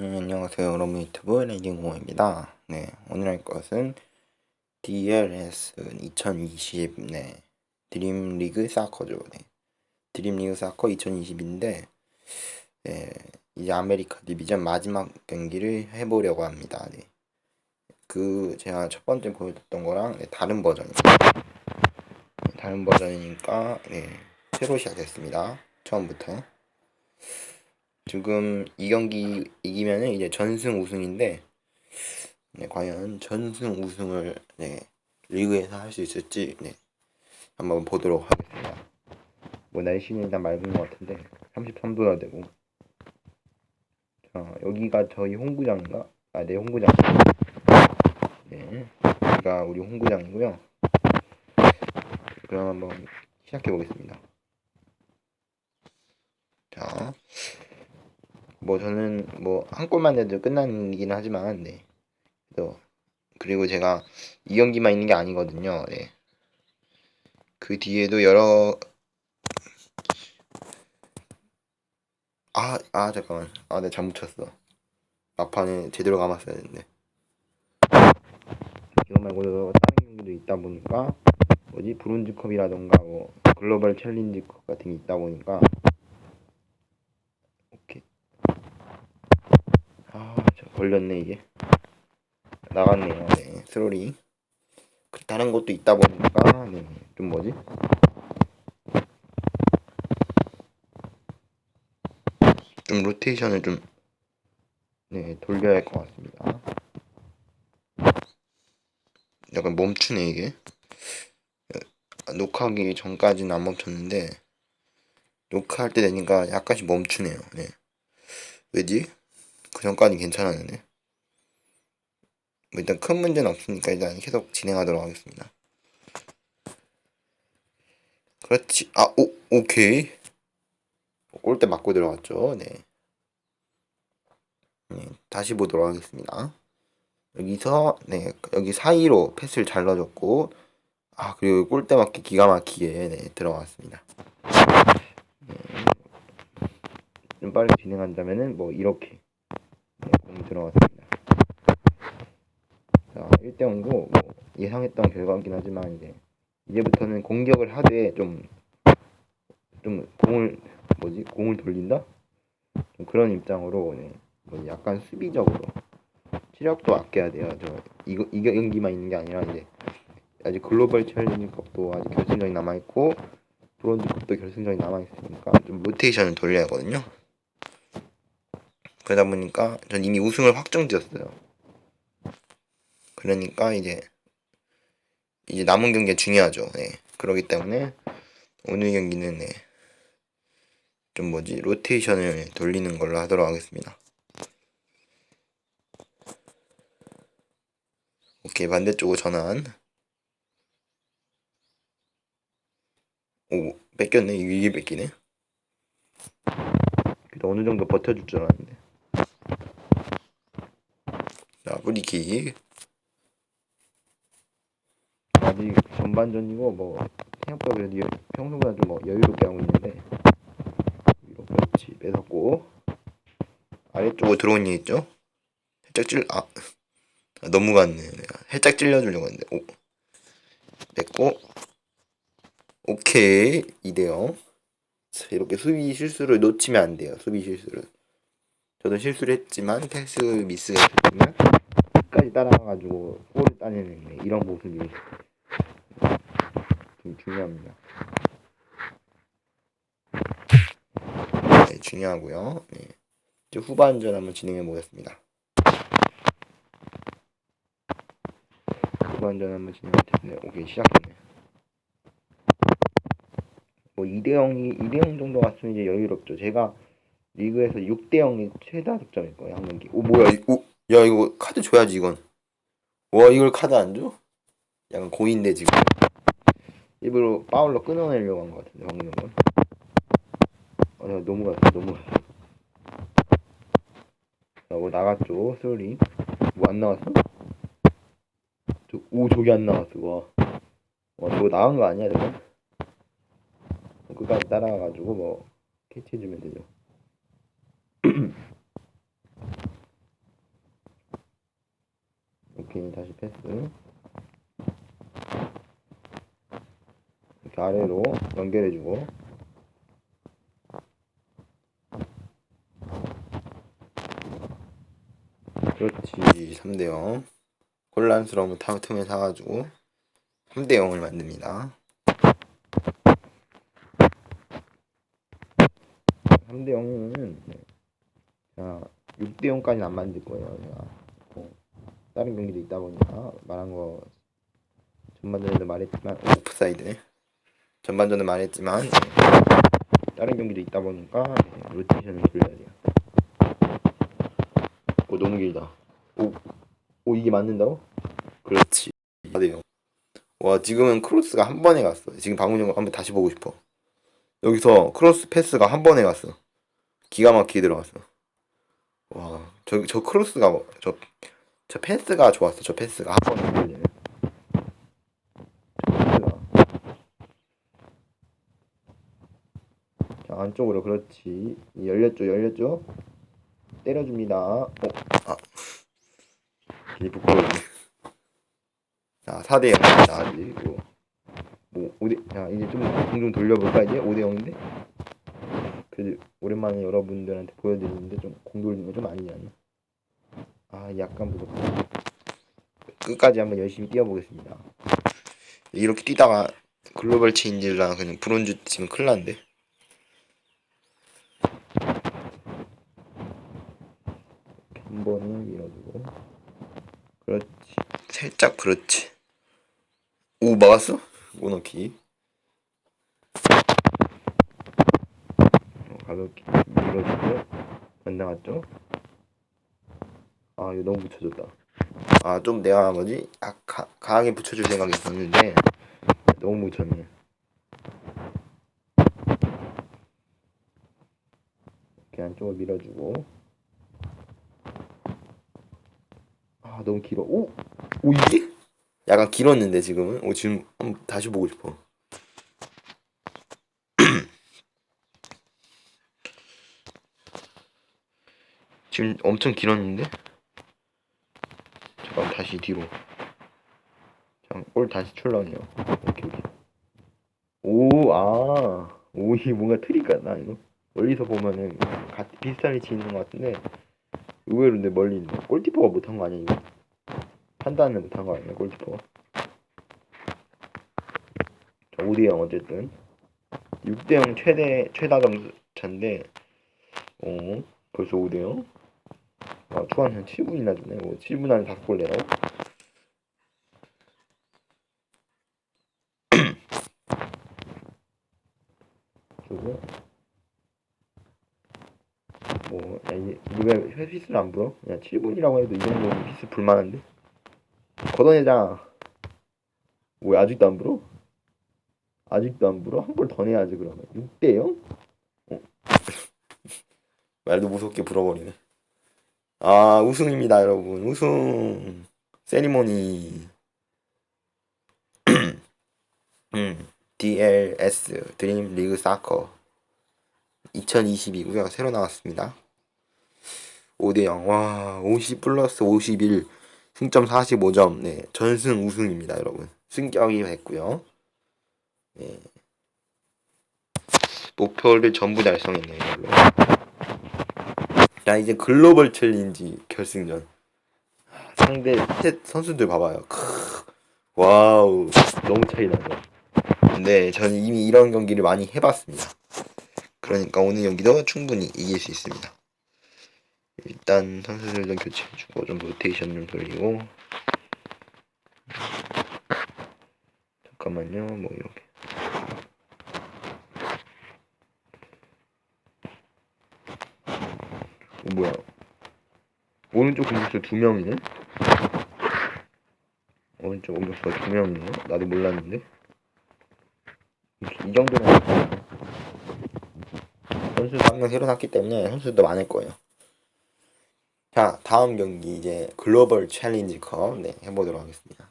네, 안녕하세요. 여러분 유튜브 레딩공입니다. 네, 오늘 할 것은 DLS 2020 네, 드림리그 사커죠. 네, 드림리그 사커 2020인데 네, 이제 아메리카 디비전 마지막 경기를 해보려고 합니다. 네, 그 제가 첫 번째 보여줬던 거랑 네, 다른 버전입니다. 네, 다른 버전이니까 네, 새로 시작했습니다. 처음부터. 지금 이 경기 이기면 은 이제 전승 우승인데 네, 과연 전승 우승을 네, 리그에서 할 수 있을지 네, 한번 보도록 하겠습니다. 뭐 날씨는 일단 맑은 것 같은데 33도나 되고 자 여기가 저희 홍구장인가? 아 네 홍구장 네 여기가 우리 홍구장이고요 그럼 한번 시작해 보겠습니다 자 뭐 저는 뭐 한 골만 내도 끝나긴 하지만 네. 또 그리고 제가 이 경기만 있는 게 아니거든요. 네. 그 뒤에도 여러 아, 아 잠깐만. 아, 네 잘못 쳤어. 막판에 제대로 감았어야 했는데. 이거 말고도 다른 경기도 있다 보니까 뭐지 브론즈컵이라던가 뭐 글로벌 챌린지컵 같은 게 있다 보니까 걸렸네 이게. 나갔네요. 네 스로리 다른 것도 있다 보니까 네, 좀 뭐지? 좀 로테이션을 좀 네, 돌려야 할 것 같습니다. 약간 멈추네 이게. 녹화하기 전까지는 안 멈췄는데 녹화할 때 되니까 약간씩 멈추네요. 네. 왜지? 그 전까지 괜찮았는데 뭐 일단 큰 문제는 없으니까 일단 계속 진행하도록 하겠습니다. 그렇지. 아 오, 오케이. 골대 맞고 들어갔죠. 네. 네 다시 보도록 하겠습니다. 여기서 네 여기 사이로 패스를 잘 넣어줬고 아 그리고 골대 맞기 기가 막히게 네 들어갔습니다. 네. 좀 빠르게 진행한다면은 뭐 이렇게 들어갔습니다. 자, 1대 0고 뭐 예상했던 결과긴 하지만 이제 이제부터는 공격을 하되 좀좀 공을 뭐지 공을 돌린다 좀 그런 입장으로 네, 뭐 약간 수비적으로 체력도 아껴야 돼요. 저 이거 이 경기만 있는 게 아니라 이제 아직 글로벌 챌린지컵도 아직 결승전이 남아 있고 브론즈컵도 결승전이 남아 있으니까 좀 로테이션을 돌려야 하거든요. 그러다 보니까 전 이미 우승을 확정지었어요. 그러니까 이제 이제 남은 경기가 중요하죠. 네. 그러기 때문에 오늘 경기는 네. 좀 뭐지 로테이션을 돌리는 걸로 하도록 하겠습니다. 오케이 반대쪽으로 전환. 오 뺏겼네 이게 뺏기네. 그래도 어느 정도 버텨줄 줄 알았는데. 자, 뿌리킥. 아직 전반전이고 뭐 생각보다 그래도 평소보다 좀 뭐 여유롭게 하고 있는데 위로 그렇지 뺏었고 아래쪽으로 들어온 일 있죠? 살짝 찔 아, 아 너무 갔네. 살짝 찔려주려고 했는데. 오. 뺏고. 오케이. 이대요. 이렇게 수비 실수를 놓치면 안 돼요. 수비 실수를. 저도 실수를 했지만 패스 미스가 있으면 끝까지 따라가가지고 골을 따내는 이런 모습이 좀 중요합니다. 네, 중요하고요. 네. 이제 후반전 한번 진행해 보겠습니다. 후반전 한번 진행할 텐데, 오케이 시작했네. 뭐 2대 0이 2대 0 정도 갔으면 이제 여유롭죠. 제가 리그에서 6대 0이 최다 득점일 거예요 한 경기. 오 뭐야 이거 야 이거 카드 줘야지 이건. 와 이걸 카드 안 줘? 약간 고인데 지금. 일부러 파울로 끊어내려고 한 것 같은데 방금 건. 아 너무 갔어 너무 갔어. 자뭐 나갔죠 소리. 뭐 안 나왔어? 저, 오 저기 안 나왔어 와. 와 저거 나간 거 아니야 저거? 끝까지 따라가가지고 뭐 캐치해주면 되죠. 오케이 다시 패스. 이렇게 아래로 연결해주고. 그렇지 3대0 혼란스러움을 타 틈에 사가지고 3대0을 만듭니다. 3대0은 자 6대0까지는 안 만들 거예요 제가. 뭐, 다른 경기도 있다 보니까 말한 거 전반전에도 말했지만 오프사이드. 전반전에 말했지만. 네, 다른 경기도 있다 보니까 네, 로테이션을 돌려야 돼요. 오 너무 길다. 오, 오 이게 맞는다고? 그렇지. 맞아요 와 지금은 크로스가 한 번에 갔어. 지금 방금 전 한번 다시 보고 싶어. 여기서 크로스 패스가 한 번에 갔어. 기가 막히게 들어갔어. 와 저 저 크로스가 뭐- 저, 저 패스가 좋았어. 저 패스가. 한 번에 저 패스가 자 안쪽으로 그렇지. 열렸죠? 열렸죠? 때려줍니다. 어? 아. 괜히 부끄러워. 자 4대 0입니다. 아직 뭐, 뭐 5대 자 이제 좀 공좀 돌려볼까 이제? 5대 0인데? 그래도 오랜만에 여러분들한테 보여드리는데 좀 공 돌리는 거좀 않나 아 약간 부족하다. 끝까지 한번 열심히 뛰어보겠습니다. 이렇게 뛰다가 글로벌 체인지랑 그냥 브론즈 치면 큰일 난데? 한 번은 밀어주고. 그렇지. 살짝 그렇지. 오 막았어? 오너키. 어, 가볍게 밀어주고. 안 나갔죠? 아 이거 너무 붙여줬다. 아 좀 내가 뭐지? 아, 가, 강하게 붙여줄 생각이 있었는데 너무 붙였네. 이렇게 안쪽으로 밀어주고. 아 너무 길어. 오! 오 이게? 약간 길었는데 지금은? 오 지금 한번 다시 보고 싶어. 지금 엄청 길었는데 다시 뒤로. 볼 다시 출렁해요. 오케이 오케이. 오아 오이 뭔가 트릭 같나 이거? 멀리서 보면은 같이 비슷한 위치 있는 것 같은데 의외로 근데 멀리 있네 골키퍼가 못한 거 아니야 이거? 판단을 못한 거 아니야 골키퍼가? 자 5대0 어쨌든. 6대0 최대 최다 점수 차인데 어 벌써 5대0 아 초반 한 7분이나 주네 뭐 7분 안에 다섯 골 내라고? 그리고 뭐 야, 이게 왜 회피스를 안 불어? 그냥 7분이라고 해도 이 정도면 피스 불만한데? 걷어내자 왜 아직도 안 불어? 아직도 안 불어? 한 골 더 내야지 그러면 6대 0? 어. 말도 무섭게 불어버리네 아 우승입니다 여러분. 우승 세리머니. 음, DLS 드림 리그 사커. 2022 우승가 새로 나왔습니다. 5대0 와 50 플러스 51 승점 45점. 네 전승 우승입니다 여러분. 승격이 됐고요. 네. 목표를 전부 달성했네요 이걸로 자 이제 글로벌 챌린지 결승전. 상대 셋 선수들 봐봐요. 크, 와우. 너무 차이 나죠 근데 저는 이미 이런 경기를 많이 해봤습니다. 그러니까 오늘 경기도 충분히 이길 수 있습니다. 일단 선수들 좀 교체해주고 좀 로테이션 좀 돌리고. 잠깐만요. 뭐 이렇게 어, 뭐야 오른쪽 공격수 두 명이네. 오른쪽 공격수가 두 명이네. 나도 몰랐는데. 이 정도면 선수도 한 명 새로 샀기 때문에 선수도 많을 거예요. 자 다음 경기 이제 글로벌 챌린지 컵. 네, 해보도록 하겠습니다